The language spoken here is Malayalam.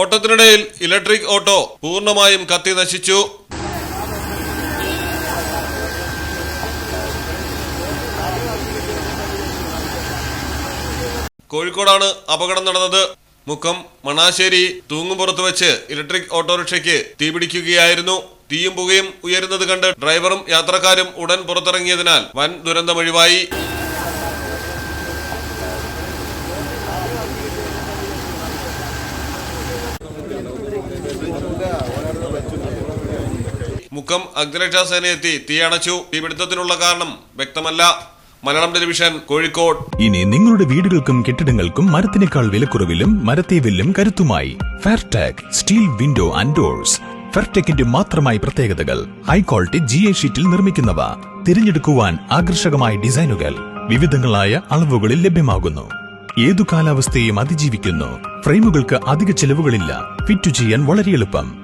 ഓട്ടത്തിനിടയിൽ ഇലക്ട്രിക് ഓട്ടോ പൂർണമായും കത്തി നശിച്ചു. കോഴിക്കോടാണ് അപകടം നടന്നത്. മുഖം മണാശ്ശേരി തൂങ്ങുപുറത്ത് വെച്ച് ഇലക്ട്രിക് ഓട്ടോറിക്ഷയ്ക്ക് തീപിടിക്കുകയായിരുന്നു തീയും പുകയും ഉയരുന്നത് കണ്ട് ഡ്രൈവറും യാത്രക്കാരും ഉടൻ പുറത്തിറങ്ങിയതിനാൽ വൻ ദുരന്തമൊഴിവായി. മുക്കം അഗ്നിരക്ഷാ എത്തി തീയണച്ചു തീപിടുത്തത്തിനുള്ള കാരണം വ്യക്തമല്ല. മലയാളം ടെലിവിഷൻ കോഴിക്കോട്. ഇനി നിങ്ങളുടെ വീടുകൾക്കും കെട്ടിടങ്ങൾക്കും മരത്തിനേക്കാൾ വിലക്കുറവിലും മരത്തെ വില്ലും കരുത്തുമായി. Fairtag steel window and doors ഫെയർടെക്കിന്റെ മാത്രമായി പ്രത്യേകതകൾ. ഹൈ ക്വാളിറ്റി ജി എ ഷീറ്റിൽ നിർമ്മിക്കുന്നവ. തിരഞ്ഞെടുക്കുവാൻ ആകർഷകമായ ഡിസൈനുകൾ. വിവിധങ്ങളായ അളവുകളിൽ ലഭ്യമാകുന്നു. ഏതു കാലാവസ്ഥയും അതിജീവിക്കുന്നു. ഫ്രെയിമുകൾക്ക് അധിക ചെലവുകളില്ല. ഫിറ്റ് ചെയ്യാൻ വളരെ എളുപ്പം.